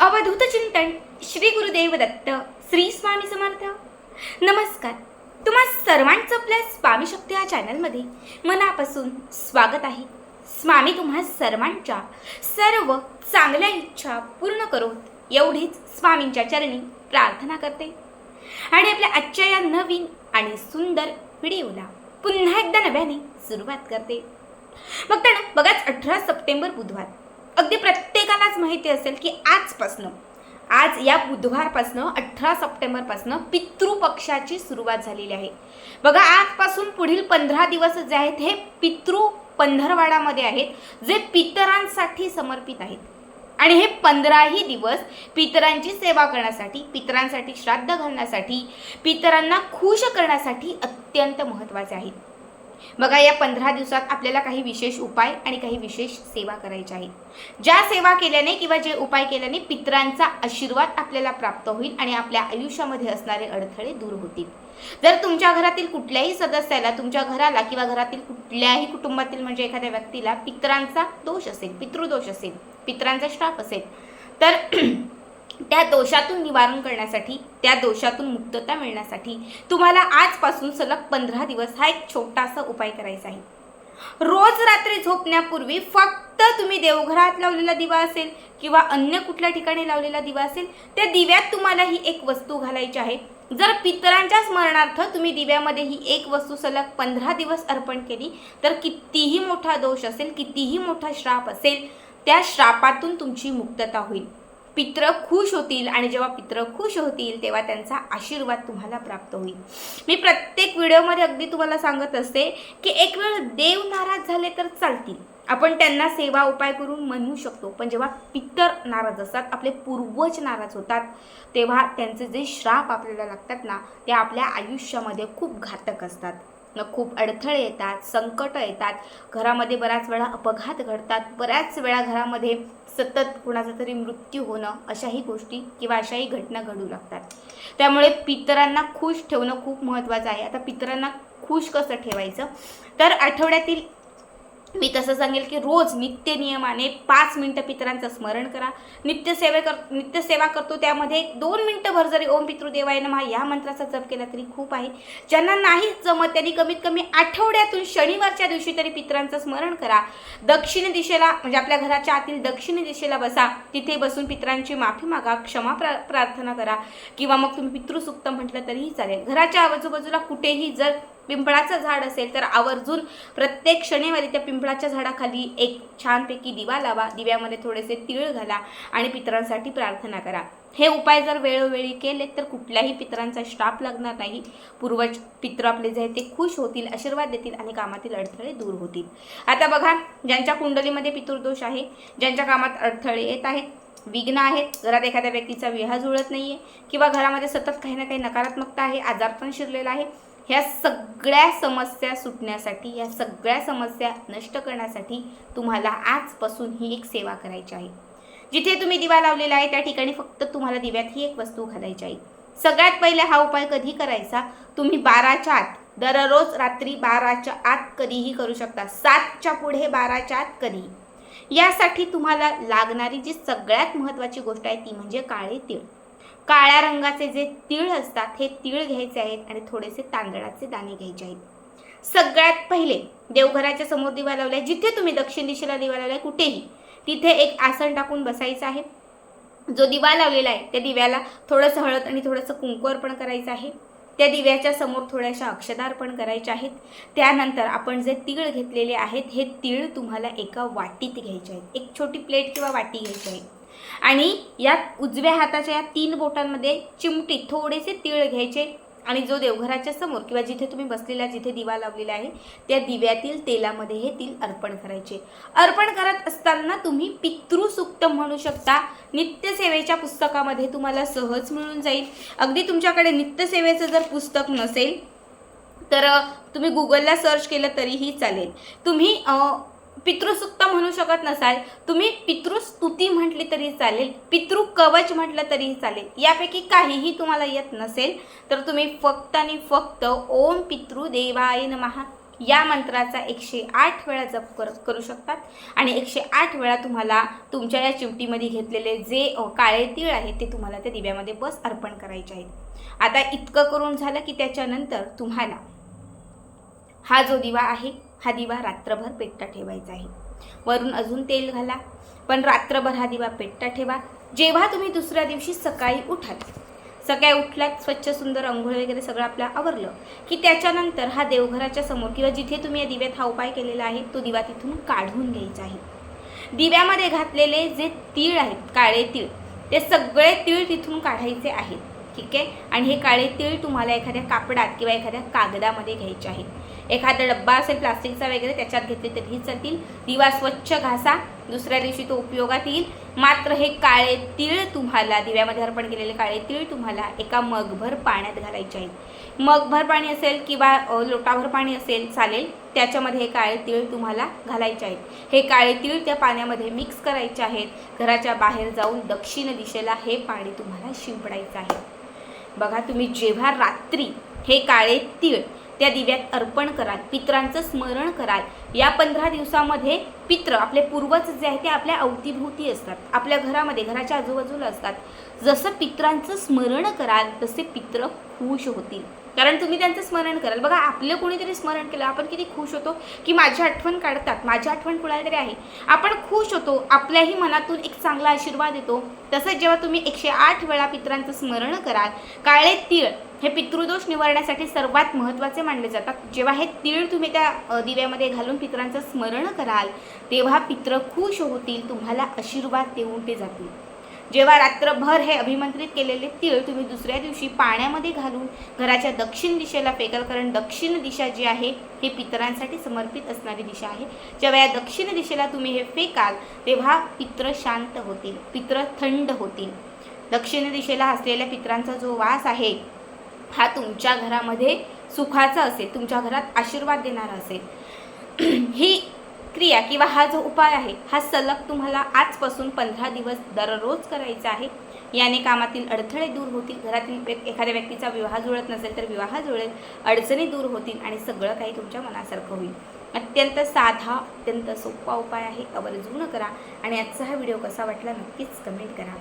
अवधूत चिंतन श्री गुरुदेव दत्त श्री स्वामी समर्थ. नमस्कार. तुम्हा सर्वांचं आपल्या स्वामी शक्ती या चॅनलमध्ये मनापासून स्वागत आहे. स्वामी तुम्हा सर्वांच्या सर्व चांगल्या इच्छा पूर्ण करोत एवढीच स्वामींच्या चरणी प्रार्थना करते. आणि आपल्या आजच्या या नवीन आणि सुंदर व्हिडिओला पुन्हा एकदा नव्याने सुरुवात करते. मग तर बघाच अठरा सप्टेंबर बुधवार. अगदी प्रत्येक सर्वांनाच माहिती असेल की आजपासनं आज या बुधवारपासनं अठरा सप्टेंबरपासनं पितृपक्षाची सुरुवात झालेली आहे. बघा आजपासून पुढील पंधरा दिवस जे आहेत हे पितृ पंधरवाडामध्ये आहेत जे पितरांसाठी समर्पित आहेत. आणि हे पंधराही दिवस पितरांची सेवा करण्यासाठी पितरांसाठी श्राद्ध घालण्यासाठी पितरांना खुश करण्यासाठी अत्यंत महत्त्वाचे आहेत. बघा या पंधरा दिवसात आपल्याला काही विशेष उपाय आणि काही विशेष सेवा करायच्या आहेत. ज्या सेवा केल्याने किंवा जे उपाय केल्याने पितरांचा आशीर्वाद आपल्याला प्राप्त होईल आणि आपल्या आयुष्यामध्ये असणारे अडथळे दूर होतील. जर तुमच्या घरातील कुठल्याही सदस्याला तुमच्या घराला किंवा घरातील कुठल्याही कुटुंबातील म्हणजे एखाद्या व्यक्तीला पितरांचा दोष असेल पितृदोष असेल पितरांचा श्राप असेल तर त्या दोषातून निवारण करण्यासाठी त्या दोषातून मुक्तता मिळण्यासाठी तुम्हाला आजपासून सलग पंधरा दिवस हा एक छोटासा उपाय करायचा आहे. रोज रात्री झोपण्यापूर्वी फक्त तुम्ही देवघरात लावलेला दिवा असेल किंवा अन्य कुठल्या ठिकाणी लावलेला दिवा असेल त्या दिव्यात तुम्हाला ही एक वस्तू घालायची आहे. जर पितरांच्या स्मरणार्थ तुम्ही दिव्यामध्ये ही एक वस्तू सलग पंधरा दिवस अर्पण केली तर कितीही मोठा दोष असेल कितीही मोठा श्राप असेल त्या श्रापातून तुमची मुक्तता होईल. पित्र खुश होतील आणि जेव्हा पित्र खुश होतील तेव्हा त्यांचा आशीर्वाद तुम्हाला प्राप्त होईल. मी प्रत्येक व्हिडिओमध्ये अगदी तुम्हाला सांगत असते की एक वेळ देव नाराज झाले तर चालतील. आपण त्यांना सेवा उपाय करून म्हणू शकतो पण जेव्हा पितर नाराज असतात आपले पूर्वज नाराज होतात तेव्हा त्यांचे जे श्राप आपल्याला लागतात ना ते आपल्या आयुष्यामध्ये खूप घातक असतात. खूप अडथळे येतात संकट येतात. घरामध्ये बऱ्याच वेळा अपघात घडतात. बऱ्याच वेळा घरामध्ये सतत कुणाचा तरी मृत्यू होणं अशाही गोष्टी किंवा अशाही घटना घडू लागतात. त्यामुळे पितरांना खुश ठेवणं खूप महत्त्वाचं आहे. आता पितरांना खुश कसं ठेवायचं? तर आठवड्यातील मी तसं सांगेल की रोज नित्य नियमाने पाच मिनटं पितरांचं स्मरण करा. नित्यसेवे कर नित्यसेवा करतो त्यामध्ये दोन मिनटं भर जरी ओम पितृदेवाय नमा या मंत्राचा जप केला तरी खूप आहे. ज्यांना नाही जमत त्यांनी कमीत कमी आठवड्यातून शनिवारच्या दिवशी तरी पितरांचं स्मरण करा. दक्षिण दिशेला म्हणजे आपल्या घराच्या आतील दक्षिण दिशेला बसा. तिथे बसून पितरांची माफी मागा क्षमा प्रा प्रार्थना करा. किंवा मग तुम्ही पितृसुक्त म्हटलं तरीही चालेल. घराच्या आजूबाजूला कुठेही जर पिंपळाचं झाड असेल तर आवर्जून प्रत्येक शनिवारी त्या पिंपळाच्या झाडाखाली एक छानपैकी दिवा लावा. दिव्यामध्ये थोडेसे तीळ घाला आणि पितरांसाठी प्रार्थना करा. हे उपाय जर वेळोवेळी केले तर कुठल्याही पितरांचा श्राप लागणार नाही. पूर्वज पित्र आपले जे आहेत ते खुश होतील आशीर्वाद देतील आणि कामातील अडथळे दूर होतील. आता बघा ज्यांच्या कुंडलीमध्ये पितृदोष आहे ज्यांच्या कामात अडथळे येत आहेत विघ्न आहेत घरात एखाद्या व्यक्तीचा विवाह जुळत नाही आहे किंवा घरामध्ये सतत काही ना काही नकारात्मकता आहे आजार पण शिरलेला आहे ह्या सगळ्या समस्या सुटण्यासाठी या सगळ्या समस्या नष्ट करण्यासाठी तुम्हाला आजपासून ही एक सेवा करायची आहे. जिथे तुम्ही दिवा लावलेला आहे त्या ठिकाणी फक्त तुम्हाला दिव्यात ही एक वस्तू घालायची आहे. सगळ्यात पहिले हा उपाय कधी करायचा? तुम्ही बाराच्या आत दररोज रात्री बाराच्या आत कधीही करू शकता. सातच्या पुढे बाराच्या आत कधीही. यासाठी तुम्हाला लागणारी जी सगळ्यात महत्त्वाची गोष्ट आहे ती म्हणजे काळे तीळ. काळ्या रंगाचे जे तीळ असतात हे तीळ घ्यायचे आहेत आणि थोडेसे तांदळाचे दाणे घ्यायचे आहेत. सगळ्यात पहिले देवघराच्या समोर दिवा लावलाय जिथे तुम्ही दक्षिण दिशेला दिवा लावलाय कुठेही तिथे एक आसन टाकून बसायचं आहे. जो दिवा लावलेला आहे त्या दिव्याला थोडंसं हळद आणि थोडंसं कुंकू अर्पण करायचं आहे. त्या दिव्याच्या समोर थोड्याशा अक्षदा अर्पण करायच्या आहेत. त्यानंतर आपण जे तीळ घेतलेले आहेत हे तीळ तुम्हाला एका वाटीत घ्यायचे आहेत. एक छोटी प्लेट किंवा वाटी घ्यायची आहे. आणि या उजव्या हाताच्या या तीन बोटांमध्ये चिमटी थोडेसे तीळ घ्यायचे आणि जो देवघराच्या समोर किंवा जिथे तुम्ही बसलेला जिथे दिवा लावलेला आहे त्या दिव्यातील तेलामध्ये हे तीळ अर्पण करायचे. अर्पण करत असताना तुम्ही पितृसुक्त म्हणू शकता. नित्यसेवेच्या पुस्तकामध्ये तुम्हाला सहज मिळून जाईल. अगदी तुमच्याकडे नित्यसेवेचं जर पुस्तक नसेल तर तुम्ही गुगलला सर्च केलं तरीही चालेल. तुम्ही पितृसुक्त म्हणू शकत नसाल तुम्ही पितृस्तुती म्हटली तरी चालेल पितृ कवच म्हटलं तरीही चालेल. यापैकी काहीही तुम्हाला येत नसेल तर तुम्ही फक्त आणि फक्त ओम पितृ देवाय नमः या मंत्राचा एकशे आठ वेळा जप कर करू शकतात. आणि एकशे आठ वेळा तुम्हाला तुमच्या या चिमटीमध्ये घेतलेले जे काळे तीळ आहेत ते तुम्हाला त्या दिव्यामध्ये बस अर्पण करायचे आहेत. आता इतकं करून झालं की त्याच्यानंतर तुम्हाला हा जो दिवा आहे हा दिवा रात्रभर पेटता ठेवायचा आहे. वरून अजून तेल घाला. पण रात्रभर हा दिवा पेटता ठेवा. जेव्हा तुम्ही दुसऱ्या दिवशी सकाळी उठाल सकाळी उठलात स्वच्छ सुंदर अंघोळ वगैरे सगळं आपलं आवरलं की त्याच्यानंतर हा देवघराच्या समोर किंवा जिथे तुम्ही या दिव्यात हा उपाय केलेला आहे तो दिवा तिथून काढून घ्यायचा आहे. दिव्यामध्ये घातलेले जे तीळ आहेत काळे तीळ ते सगळे तीळ तिथून काढायचे आहेत. ठीक आहे? आणि हे काळे तीळ तुम्हाला एखाद्या कापडात किंवा एखाद्या कागदामध्ये घ्यायचे आहेत. एखादा डब्बा असेल प्लास्टिकचा वगैरे त्याच्यात घेतले तरीही चालतील दिवा स्वच्छ घासा. दुसऱ्या दिवशी तो उपयोगात येईल. मात्र हे काळे तीळ तुम्हाला दिव्यामध्ये अर्पण केलेले काळे तीळ तुम्हाला एका मगभर पाण्यात घालायचे आहेत. मगभर पाणी असेल किंवा लोटाभर पाणी असेल चालेल. त्याच्यामध्ये हे काळे तीळ तुम्हाला घालायचे आहेत. हे काळे तीळ त्या पाण्यामध्ये मिक्स करायचे आहेत. घराच्या बाहेर जाऊन दक्षिण दिशेला हे पाणी तुम्हाला शिंपडायचं आहे. बघा तुम्ही जेव्हा रात्री हे काळे तीळ त्या दिव्यात अर्पण कराल पित्रांचं स्मरण कराल. या पंधरा दिवसामध्ये पित्र आपले पूर्वज जे आहे ते आपल्या अवतीभोवती असतात. आपल्या घरामध्ये घराच्या आजूबाजूला असतात. जसं पित्रांचं स्मरण कराल तसे पित्र खुश होतील. कारण तुम्ही त्यांचं स्मरण कराल. बघा आपलं कोणीतरी स्मरण केलं आपण किती खुश होतो की माझी आठवण काढतात. माझी आठवण कुणाला तरी आहे. आपण खुश होतो आपल्याही मनातून एक चांगला आशीर्वाद येतो. तसंच जेव्हा तुम्ही एकशे आठ वेळा पित्रांचं स्मरण कराल काळे तीळ हे पितृदोष निवारण्यासाठी सर्वात महत्त्वाचे मानले जातात. जेव्हा हे तीळ तुम्ही त्या दिव्यामध्ये घालून पित्रांचं स्मरण कराल तेव्हा पित्र खुश होतील तुम्हाला आशीर्वाद देऊन ते जातील. जेव्हा रात्रभर हे अभिमंत्रित केलेले तीळ तुम्ही दुसऱ्या दिवशी पाण्यामध्ये घालून घराच्या दक्षिण दिशेला फेकाल कारण दक्षिण दिशा जी आहे हे पितरांसाठी समर्पित असणारी दिशा आहे. जेव्हा या दक्षिण दिशेला तुम्ही हे फेकाल तेव्हा पित्र शांत होतील पित्र थंड होतील. दक्षिण दिशेला असलेल्या पित्रांचा जो वास आहे हा तुमच्या घरामध्ये सुखाचा असेल तुमच्या घरात आशीर्वाद देणारा असेल. ही क्रिया किंवा हा जो उपाय आहे हा सलग तुम्हाला आजपासून पंधरा दिवस दररोज करायचा आहे. याने कामातील अडथळे दूर होतील घरातील एखाद्या व्यक्तीचा विवाह जुळत नसेल तर विवाह जुळेल अडचणी दूर होतील आणि सगळं काही तुमच्या मनासारखं होईल. अत्यंत साधा अत्यंत सोपा उपाय आहे आवर्जून करा आणि आजचा हा व्हिडिओ कसा वाटला नक्कीच कमेंट करा.